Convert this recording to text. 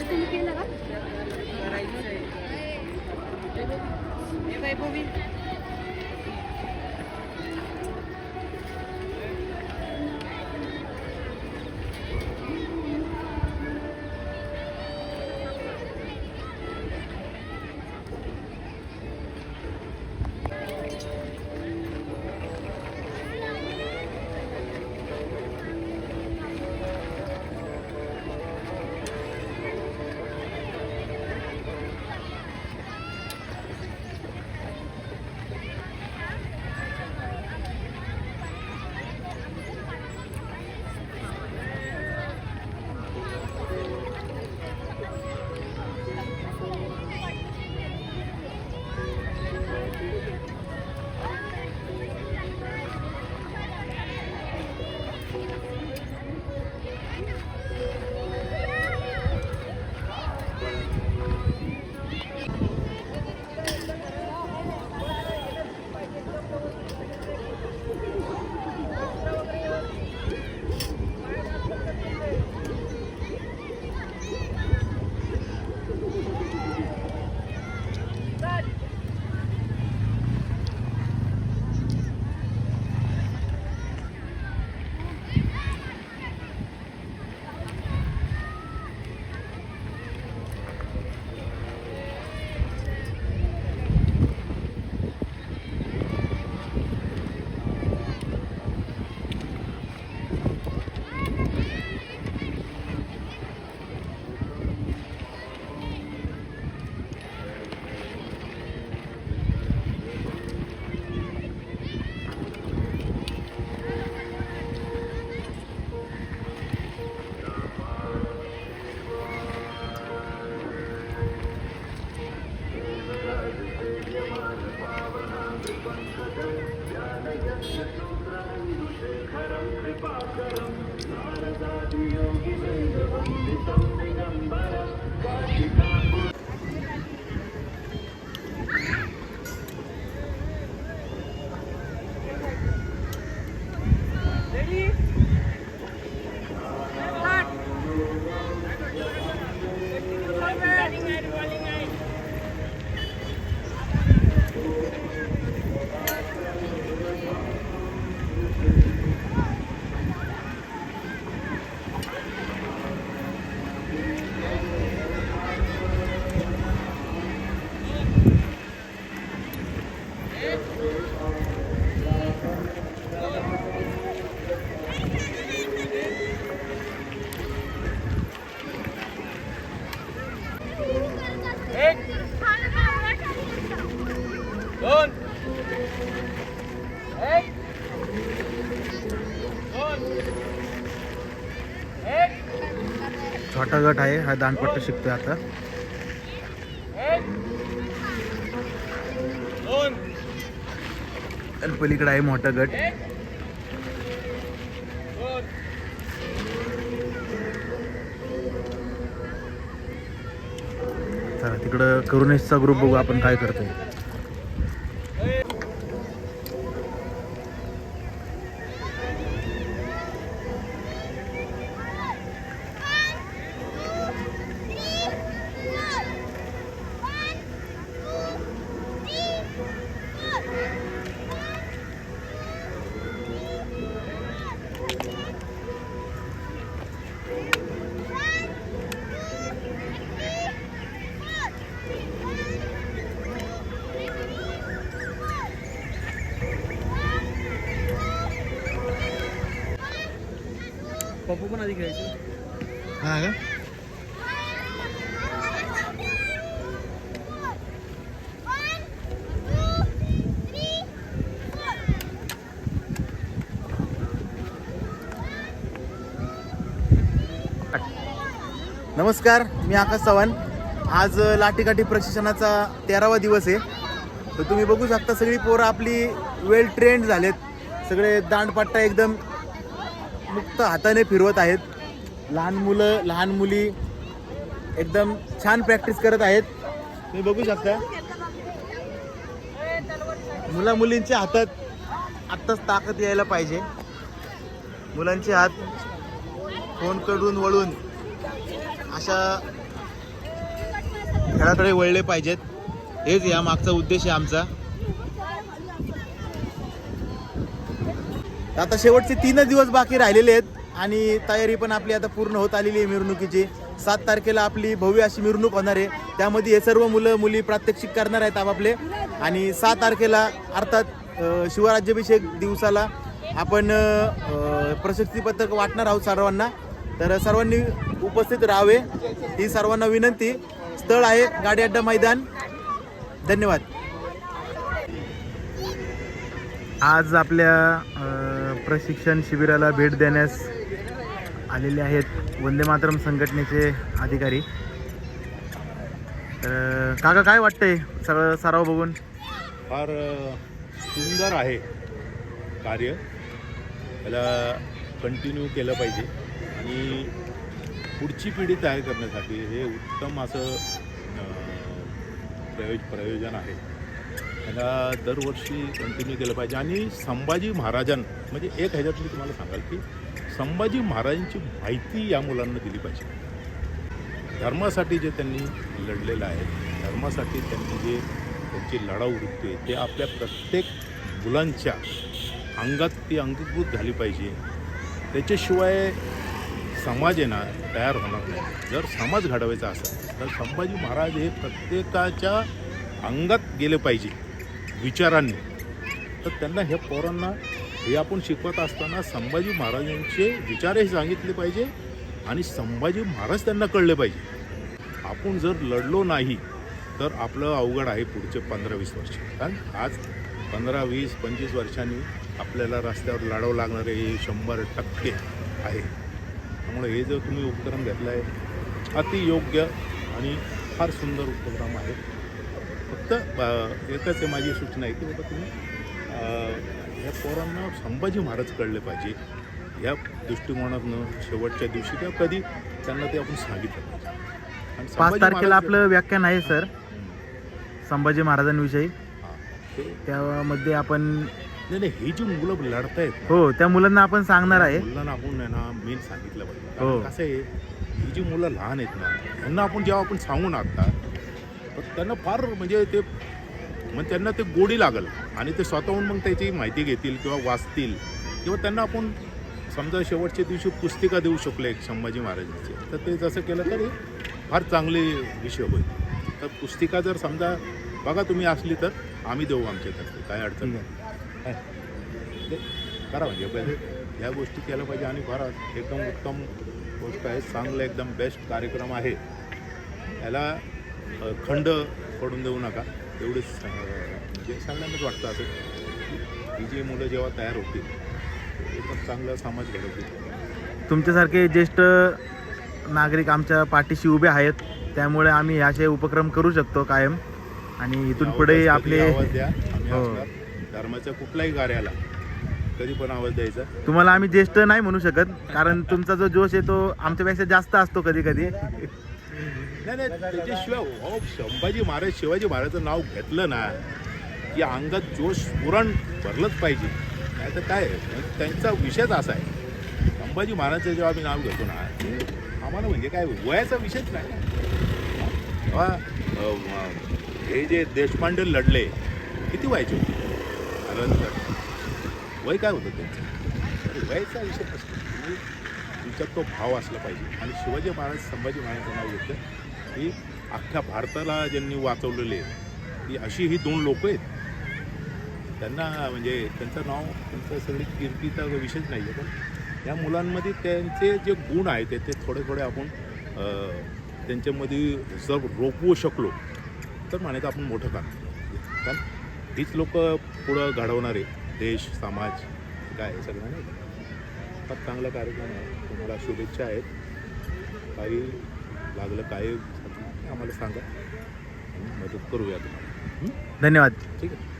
तुम्ही केलं का? छोटा गट आहे हा दानपट्टा शिकतोय आता. पलीकडे आहे मोठा गट. चला तिकडं करुणेशचा ग्रुप बघू आपण काय करतोय. पप्पू आधी हा का? नमस्कार मी आकाश चव्हाण. आज लाठीकाठी प्रशिक्षणाचा तेरावा दिवस आहे. तर तुम्ही बघू शकता सगळी पोरं आपली वेल ट्रेंड झालेत. सगळे दांडपट्टा एकदम मुक्त हाताने फिरवत आहेत. लहान मुलं लहान मुली एकदम छान प्रॅक्टिस करत आहेत. तुम्ही बघू शकता. मुला मुलींच्या हातात आत्ताच ताकद यायला पाहिजे. मुलांचे हात फोनकडून वळून अशा खेळाकडे वळले पाहिजेत. हेच या मागचा उद्देश आहे आमचा. आता शेवटचे तीनच दिवस बाकी राहिलेले आहेत आणि तयारी पण आपली आता पूर्ण होत आलेली आहे मिरवणुकीची. सात तारखेला आपली भव्य अशी मिरवणूक होणार आहे. त्यामध्ये हे सर्व मुलं मुली प्रात्यक्षिक करणार आहेत आपापले. आणि सात तारखेला अर्थात शिवराज्याभिषेक दिवसाला आपण प्रशस्तीपत्रक वाटणार आहोत सर्वांना. तर सर्वांनी उपस्थित राहावे. ही सर्वांना विनंती. स्थळ आहे गाडी अड्डा मैदान. धन्यवाद. आज आपल्या प्रशिक्षण शिबिराला भेट देण्यास आलेले आहेत वंदे मातरम संघटनेचे अधिकारी. तर काका काय वाटतंय सगळं सराव बघून? फार सुंदर आहे कार्य. त्याला कंटिन्यू केलं पाहिजे. आणि पुढची पिढी तयार करण्यासाठी हे उत्तम असं प्रयोज प्रयोजन आहे. त्याला दरवर्षी कंटिन्यू केलं पाहिजे. आणि संभाजी महाराजां म्हणजे एक ह्याच्यात मी तुम्हाला सांगाल की संभाजी महाराजांची माहिती या मुलांना दिली पाहिजे. धर्मासाठी जे त्यांनी लढलेलं आहे धर्मासाठी त्यांनी जे त्यांची लढाऊ वृत्ती आहे ते आपल्या प्रत्येक मुलांच्या अंगात ती अंगीकृत झाली पाहिजे. त्याच्याशिवाय समाज आहे ना तयार होणार नाही. जर समाज घडवायचा असेल तर संभाजी महाराज हे प्रत्येकाच्या अंगात गेले पाहिजे. विचारांनी. तर त्यांना ह्या पोरांना हे आपण शिकवत असताना संभाजी महाराजांचे विचारही सांगितले पाहिजे आणि संभाजी महाराज त्यांना कळले पाहिजे. आपण जर लढलो नाही तर आपलं अवघड आहे पुढचे पंधरा वीस वर्ष. कारण आज पंधरा वीस पंचवीस वर्षांनी आपल्याला रस्त्यावर लढावं लागणारे हे शंभर टक्के आहे. त्यामुळे हे जर तुम्ही उपक्रम घेतला आहे अतियोग्य आणि फार सुंदर उपक्रम आहे. फक्त एकच आहे माझी सूचना आहे की बाबा तुम्ही या पोरांना संभाजी महाराज कळले पाहिजे. या दृष्टिकोनातनं शेवटच्या दिवशी किंवा कधी त्यांना ते आपण सांगितलं पाहिजे. आणि पाच तारखेला आपलं व्याख्यान आहे सर. संभाजी महाराजांविषयी. त्यामध्ये आपण नाही नाही ही जी मुलं लढतायत हो त्या मुलांना आपण सांगणार आहे. मुलांना आपण ना मेन सांगितलं पाहिजे. हो. कसं आहे ही जी मुलं लहान आहेत ना त्यांना आपण जेव्हा आपण सांगू ना आता त्यांना फार म्हणजे ते मग त्यांना ते गोडी लागल. आणि ते स्वतःहून मग त्याची माहिती घेतील किंवा वाचतील. किंवा त्यांना आपण समजा शेवटच्या दिवशी पुस्तिका देऊ शकलो एक संभाजी महाराजांची. तर ते जसं केलं तरी फार चांगले विषय होईल. तर पुस्तिका जर समजा बघा तुम्ही असली तर आम्ही देऊ आमच्यातर्फे काय अडचण नाही? ते करा म्हणजे पहिले या गोष्टी केल्या पाहिजे आणि फार एकदम उत्तम गोष्ट आहे. चांगलं एकदम बेस्ट कार्यक्रम आहे. याला खंड पडून देऊ नका. एवढेच म्हणजे सगळ्यांनाच वाटतं असं ही जी मुलं जेव्हा तयार होतील एकदम चांगला समाज घडवतील. तुमच्यासारखे ज्येष्ठ नागरिक आमच्या पाठीशी उभे आहेत त्यामुळे आम्ही असे उपक्रम करू शकतो कायम. आणि इथून पुढे आपले आवाज द्या हो. धर्माच्या कुठल्याही कार्याला कधी पण आवाज द्यायचा. तुम्हाला आम्ही ज्येष्ठ नाही म्हणू शकत कारण तुमचा जो जोश आहे तो आमच्यापेक्षा जास्त असतो कधी कधी नाही नाही त्याच्याशिवाय हो संभाजी महाराज शिवाजी महाराजांचं नाव घेतलं ना की अंगात जोश पुरण भरलंच पाहिजे. नाही तर काय आहे, म्हणजे त्यांचा विषयच असा आहे. संभाजी महाराजांचं जेव्हा आम्ही नाव घेतो ना ते आम्हाला म्हणजे काय वयाचा विषयच नाही. तेव्हा म, हे जे देशपांडे लढले किती व्हायचे होते? आल्यानंतर वय काय होतं त्यांचं? वयाचा विषय असतो तुमच्यात तो भाव असला पाहिजे. आणि शिवाजी महाराज संभाजी महाराजांचं नाव घेतलं की अख्ख्या भारताला ज्यांनी वाचवलेले की अशी ही दोन लोक आहेत. त्यांना म्हणजे त्यांचं नाव त्यांचं सगळी कीर्तीचा विषयच नाही आहे पण या मुलांमध्ये त्यांचे जे गुण आहेत ते ते थोडे थोडे आपण त्यांच्यामध्ये जर रोपवू शकलो तर म्हणायचं आपण मोठं काम कारण हीच लोक पुढं घडवणारे देश समाज काय सगळ्यांना सगळं नाही फार चांगला कार्यक्रम आहे. तुम्हाला शुभेच्छा आहेत. काही लागलं काय आम्हाला सांगा. मदत करूया तुम्हाला? धन्यवाद. ठीक आहे.